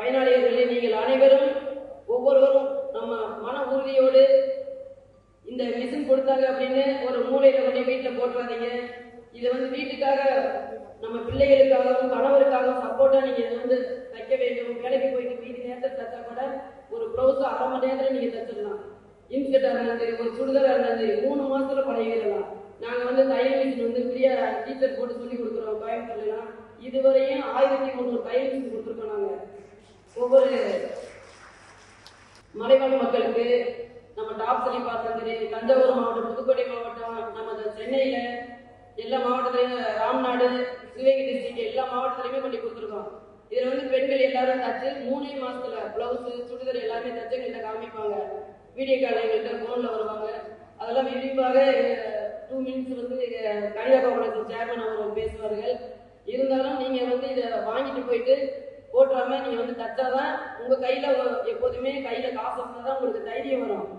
பயனாளிகளே நீங்கள் அனைவரும் ஒவ்வொருவரும் நம்ம மன உறுதியோடு இந்த மிஷின் கொடுத்தாங்க அப்படின்னு ஒரு மூலையில கொண்டு வீட்டில் போட்டுறாதீங்க. இதை வந்து வீட்டுக்காக நம்ம பிள்ளைகளுக்காகவும் கணவருக்காகவும் சப்போர்ட்டா நீங்க இதை வந்து தைக்க வேண்டும். வேலைக்கு போயிட்டு மீதி நேரத்தில் தைச்சா கூட ஒரு ப்ளவுஸ் அரை மணி நேரத்தில் நீங்க தைச்சிடலாம். இன்ஸ்கர்ட்டாக இருந்தாலும் சரி ஒரு சுடிதாராக இருந்தாலும் சரி மூணு மாசத்துல பழகிடலாம். நாங்கள் வந்து தையல் மிஷின் வந்து ஃப்ரீயா டீச்சர் போட்டு சொல்லி கொடுக்குறோம் கோயம்புத்தூர்லாம் இதுவரையும் ஆயிரத்தி முந்நூறு தையல் மிஷின் கொடுத்துருக்கோம் நாங்கள் ஒவ்வொரு மலைவாழ் மக்களுக்கு நம்ம டாப் சொல்லி பார்த்தோம் தஞ்சாவூர் மாவட்டம் புதுக்கோட்டை மாவட்டம் நம்ம இந்த சென்னையில எல்லா மாவட்டத்திலையும் ராம்நாடு சிவகங்கை டிஸ்ட்ரிக்ட் எல்லா மாவட்டத்திலையுமே கொண்டு கொடுத்துருக்கோம். இதுல வந்து பெண்கள் எல்லாரும் தச்சு மூணே மாசத்துல பிளவுஸ் சுடிதார் எல்லாமே தச்சு எங்கள்கிட்ட காமிப்பாங்க. வீடியோ கால் எங்கள்கிட்ட போன்ல வருவாங்க. அதெல்லாம் விரிவாக டூ மினிட்ஸ் வந்து கனிதா காங்கிரஸ் சேர்மன் அவர்கள் பேசுவார்கள். இருந்தாலும் நீங்க வந்து இதை வாங்கிட்டு போயிட்டு போட்டுறாம நீங்க வந்து தச்சாதான் உங்க கையில எப்போதுமே கையில காசு இருந்தாதான் உங்களுக்கு தைரியம் வரும்.